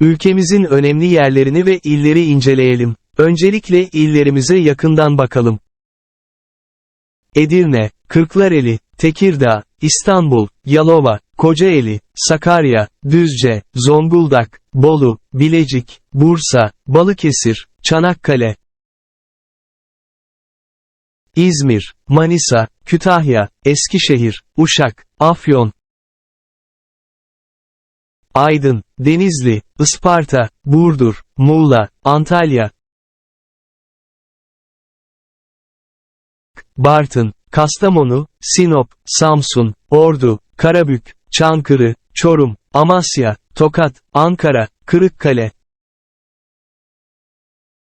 Ülkemizin önemli yerlerini ve illeri inceleyelim. Öncelikle illerimize yakından bakalım. Edirne, Kırklareli, Tekirdağ, İstanbul, Yalova, Kocaeli, Sakarya, Düzce, Zonguldak, Bolu, Bilecik, Bursa, Balıkesir, Çanakkale, İzmir, Manisa, Kütahya, Eskişehir, Uşak, Afyon, Aydın, Denizli, Isparta, Burdur, Muğla, Antalya, Bartın, Kastamonu, Sinop, Samsun, Ordu, Karabük, Çankırı, Çorum, Amasya, Tokat, Ankara, Kırıkkale,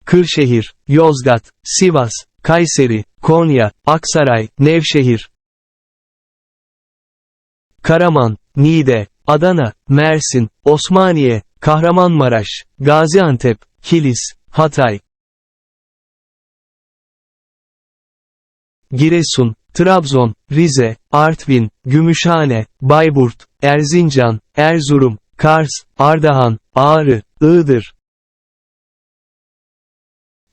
Kırşehir, Yozgat, Sivas, Kayseri, Konya, Aksaray, Nevşehir, Karaman, Niğde, Adana, Mersin, Osmaniye, Kahramanmaraş, Gaziantep, Kilis, Hatay, Giresun, Trabzon, Rize, Artvin, Gümüşhane, Bayburt, Erzincan, Erzurum, Kars, Ardahan, Ağrı, Iğdır,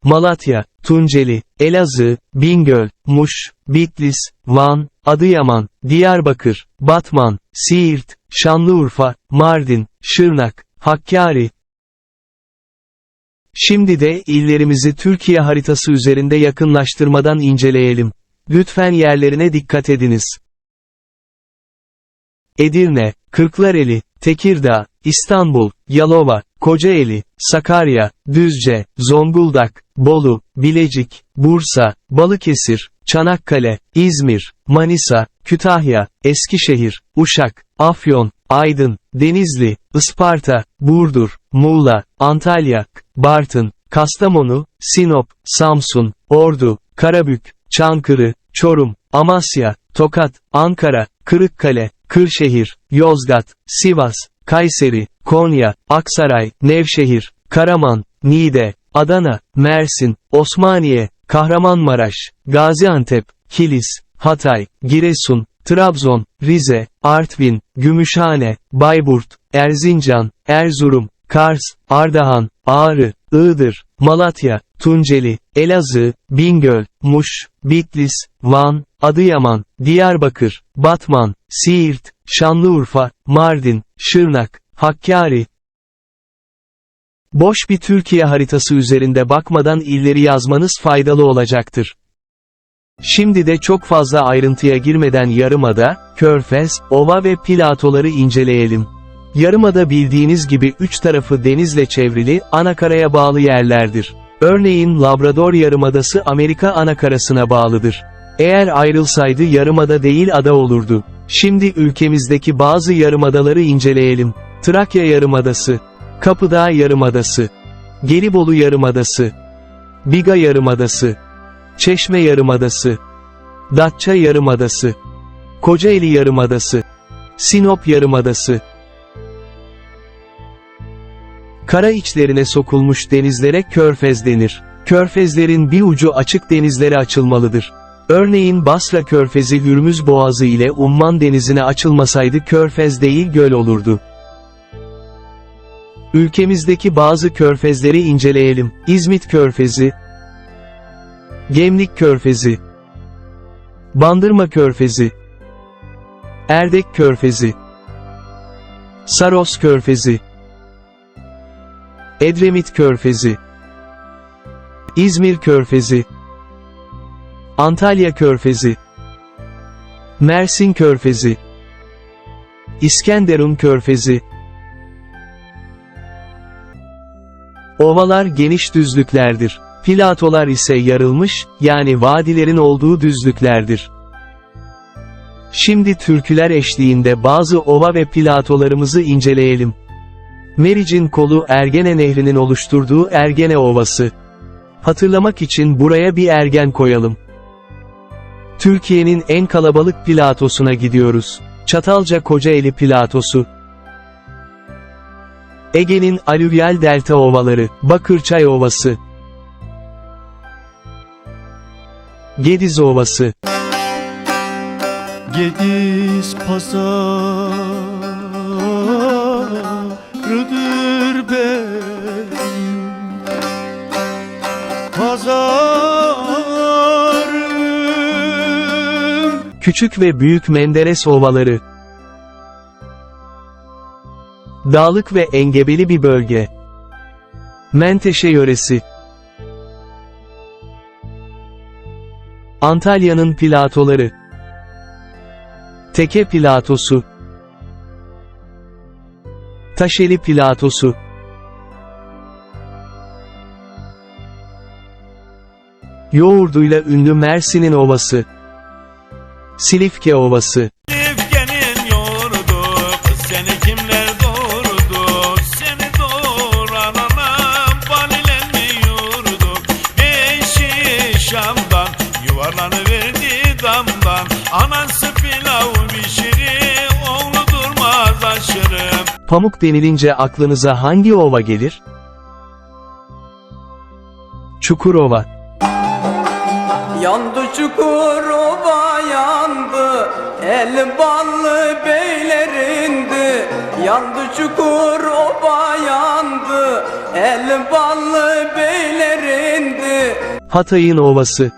Malatya, Tunceli, Elazığ, Bingöl, Muş, Bitlis, Van, Adıyaman, Diyarbakır, Batman, Siirt, Şanlıurfa, Mardin, Şırnak, Hakkari. Şimdi de illerimizi Türkiye haritası üzerinde yakınlaştırmadan inceleyelim. Lütfen yerlerine dikkat ediniz. Edirne, Kırklareli, Tekirdağ, İstanbul, Yalova, Kocaeli, Sakarya, Düzce, Zonguldak, Bolu, Bilecik, Bursa, Balıkesir, Çanakkale, İzmir, Manisa, Kütahya, Eskişehir, Uşak, Afyon, Aydın, Denizli, Isparta, Burdur, Muğla, Antalya, Bartın, Kastamonu, Sinop, Samsun, Ordu, Karabük, Çankırı, Çorum, Amasya, Tokat, Ankara, Kırıkkale, Kırşehir, Yozgat, Sivas, Kayseri, Konya, Aksaray, Nevşehir, Karaman, Niğde, Adana, Mersin, Osmaniye, Kahramanmaraş, Gaziantep, Kilis, Hatay, Giresun, Trabzon, Rize, Artvin, Gümüşhane, Bayburt, Erzincan, Erzurum, Kars, Ardahan, Ağrı, Iğdır, Malatya, Tunceli, Elazığ, Bingöl, Muş, Bitlis, Van, Adıyaman, Diyarbakır, Batman, Siirt, Şanlıurfa, Mardin, Şırnak, Hakkari. Boş bir Türkiye haritası üzerinde bakmadan illeri yazmanız faydalı olacaktır. Şimdi de çok fazla ayrıntıya girmeden Yarımada, Körfez, Ova ve Platoları inceleyelim. Yarımada bildiğiniz gibi üç tarafı denizle çevrili, anakaraya bağlı yerlerdir. Örneğin Labrador Yarımadası Amerika anakarasına bağlıdır. Eğer ayrılsaydı yarımada değil ada olurdu. Şimdi ülkemizdeki bazı yarımadaları inceleyelim. Trakya Yarımadası, Kapıdağ Yarımadası, Gelibolu Yarımadası, Biga Yarımadası, Çeşme Yarımadası, Datça Yarımadası, Kocaeli Yarımadası, Sinop Yarımadası, Kara içlerine sokulmuş denizlere körfez denir. Körfezlerin bir ucu açık denizlere açılmalıdır. Örneğin Basra körfezi Hürmüz Boğazı ile Umman denizine açılmasaydı körfez değil göl olurdu. Ülkemizdeki bazı körfezleri inceleyelim. İzmit Körfezi, Gemlik Körfezi, Bandırma Körfezi, Erdek Körfezi, Saros Körfezi, Edremit Körfezi, İzmir Körfezi, Antalya Körfezi, Mersin Körfezi, İskenderun Körfezi, Ovalar geniş düzlüklerdir. Platolar ise yarılmış, yani vadilerin olduğu düzlüklerdir. Şimdi türküler eşliğinde bazı ova ve platolarımızı inceleyelim. Meriç'in kolu Ergene Nehri'nin oluşturduğu Ergene Ovası. Hatırlamak için buraya bir ergen koyalım. Türkiye'nin en kalabalık platosuna gidiyoruz. Çatalca Kocaeli Platosu. Ege'nin alüvyal delta ovaları, Bakırçay Ovası. Gediz Ovası. Gediz pazarıdır Küçük ve Büyük Menderes Ovaları Dağlık ve engebeli bir bölge. Menteşe yöresi. Antalya'nın platoları. Teke platosu. Taşeli platosu. Yoğurduyla ünlü Mersin'in ovası Silifke Ovası. Silifke'nin yoğurdu Kız seni kimler doğurdu Seni doğuran anam Balilenmiyordu Beşi Şam'dan Yuvarlanıverdi damdan. Anası pilav pişirir Oğlu durmaz aşırı Pamuk denilince aklınıza hangi ova gelir? Çukurova Yandı Çukurova yandı. El ballı beylerindi. Yandı Çukurova yandı. El ballı beylerindi. Hatay'ın ovası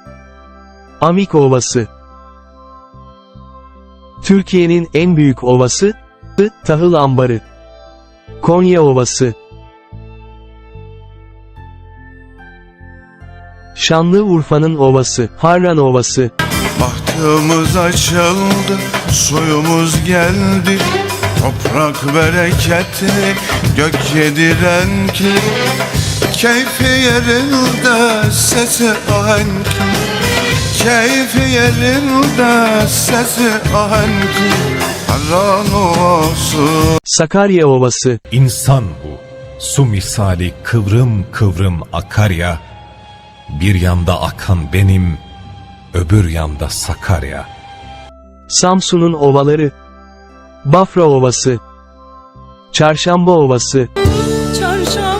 Amik Ovası. Türkiye'nin en büyük ovası Tahıl Ambarı. Konya Ovası Şanlıurfa'nın ovası Harran Ovası. Bahtımız açıldı, suyumuz geldi. Toprak bereketli, gök yedi renkli. Keyfi yerinde, sesi ahenkli. Keyfi yerinde, sesi ahenkli. Harran olsun Sakarya Ovası. İnsan bu, su misali kıvrım kıvrım akar ya, bir yanda akan benim, öbür yanda Sakarya. Samsun'un ovaları Bafra Ovası Çarşamba Ovası Çarşambayı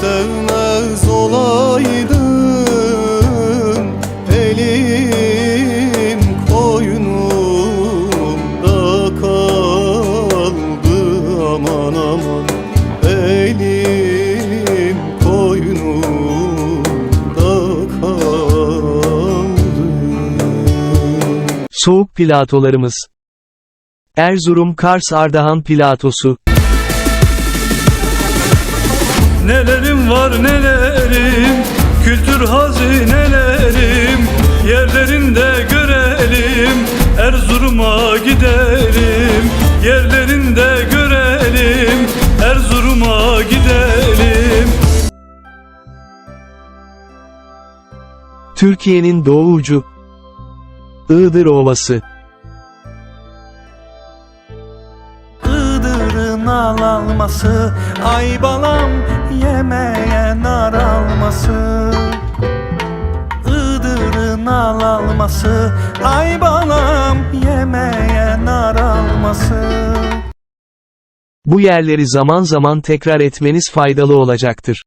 sevmez olaydım Elim koynumda kaldı. Aman aman. Elim koynumda kaldı. Soğuk platolarımız Erzurum Kars Ardahan platosu Nelerim var nelerim? Kültür hazinelerim Yerlerinde görelim Erzurum'a gidelim. Yerlerinde görelim Erzurum'a gidelim. Türkiye'nin doğu ucu Iğdır Ovası. Iğdır'ın al alması Ay balam yemeye nar alması Iğdır'ın al alması Ay balam yemeye nar alması Bu yerleri zaman zaman tekrar etmeniz faydalı olacaktır.